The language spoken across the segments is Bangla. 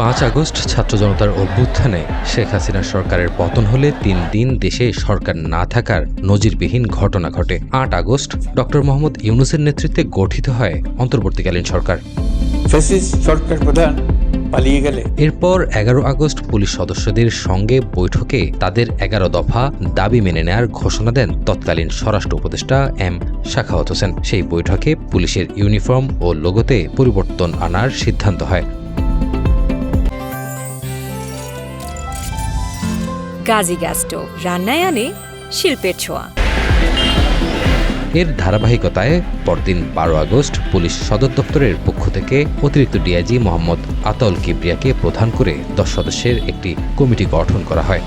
পাঁচ আগস্ট ছাত্র জনতার অভ্যুত্থানে শেখ হাসিনা সরকারের পতন হলে তিন দিন দেশে সরকার না থাকার নজিরবিহীন ঘটনা ঘটে। আট আগস্ট ডক্টর মোহাম্মদ ইউনুসের নেতৃত্বে গঠিত হয় অন্তর্বর্তীকালীন সরকার। সরকার প্রধান পালিয়ে গেলে। এরপর এগারো আগস্ট পুলিশ সদস্যদের সঙ্গে বৈঠকে তাদের এগারো দফা দাবি মেনে নেয়ার ঘোষণা দেন তৎকালীন স্বরাষ্ট্র উপদেষ্টা এম শাখাওয়াত হোসেন। সেই বৈঠকে পুলিশের ইউনিফর্ম ও লোগোতে পরিবর্তন আনার সিদ্ধান্ত হয়। গাজী গ্যাস স্টোভ রান্নায় আনে শিল্পের ছোঁয়া। এর ধারাবাহিকতায় পরদিন বারো আগস্ট পুলিশ সদর দপ্তরের পক্ষ থেকে অতিরিক্ত ডিআইজি মোহাম্মদ আতাউল কিবরিয়াকে প্রধান করে দশ সদস্যের একটি কমিটি গঠন করা হয়।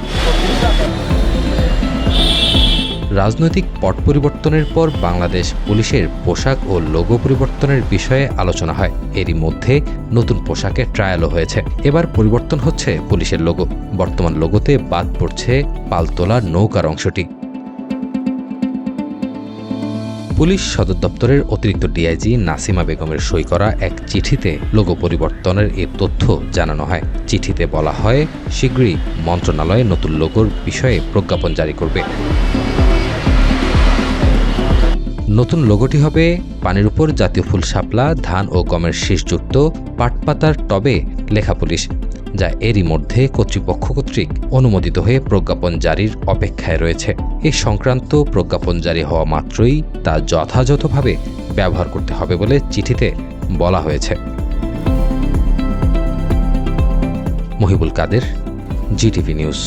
রাজনৈতিক পট পরিবর্তনের পর বাংলাদেশ পুলিশের পোশাক ও লোগো পরিবর্তনের বিষয়ে আলোচনা হয়। এরই মধ্যে নতুন পোশাকে ট্রায়ালও হয়েছে। এবার পরিবর্তন হচ্ছে পুলিশের লোগো। বর্তমান লোগোতে বাদ পড়ছে পালতোলা নৌকার অংশটি। পুলিশ সদর দপ্তরের অতিরিক্ত ডিআইজি নাসিমা বেগমের সই করা এক চিঠিতে লোগো পরিবর্তনের এ তথ্য জানানো হয়। চিঠিতে বলা হয়, শীঘ্রই মন্ত্রণালয়ে নতুন লোগোর বিষয়ে প্রজ্ঞাপন জারি করবে। নতুন লোগোটি হবে পানির উপর জাতীয় ফুল শাপলা, ধান ও গমের শীষযুক্ত পাটপাতার টবে লেখা পুলিশ, যা এরই মধ্যে কর্তৃপক্ষ কর্তৃক অনুমোদিত হয়ে প্রজ্ঞাপন জারির অপেক্ষায় রয়েছে। এ সংক্রান্ত প্রজ্ঞাপন জারি হওয়া মাত্রই তা যথাযথভাবে ব্যবহার করতে হবে বলে চিঠিতে বলা হয়েছে। Mohibul Kader, GTV news.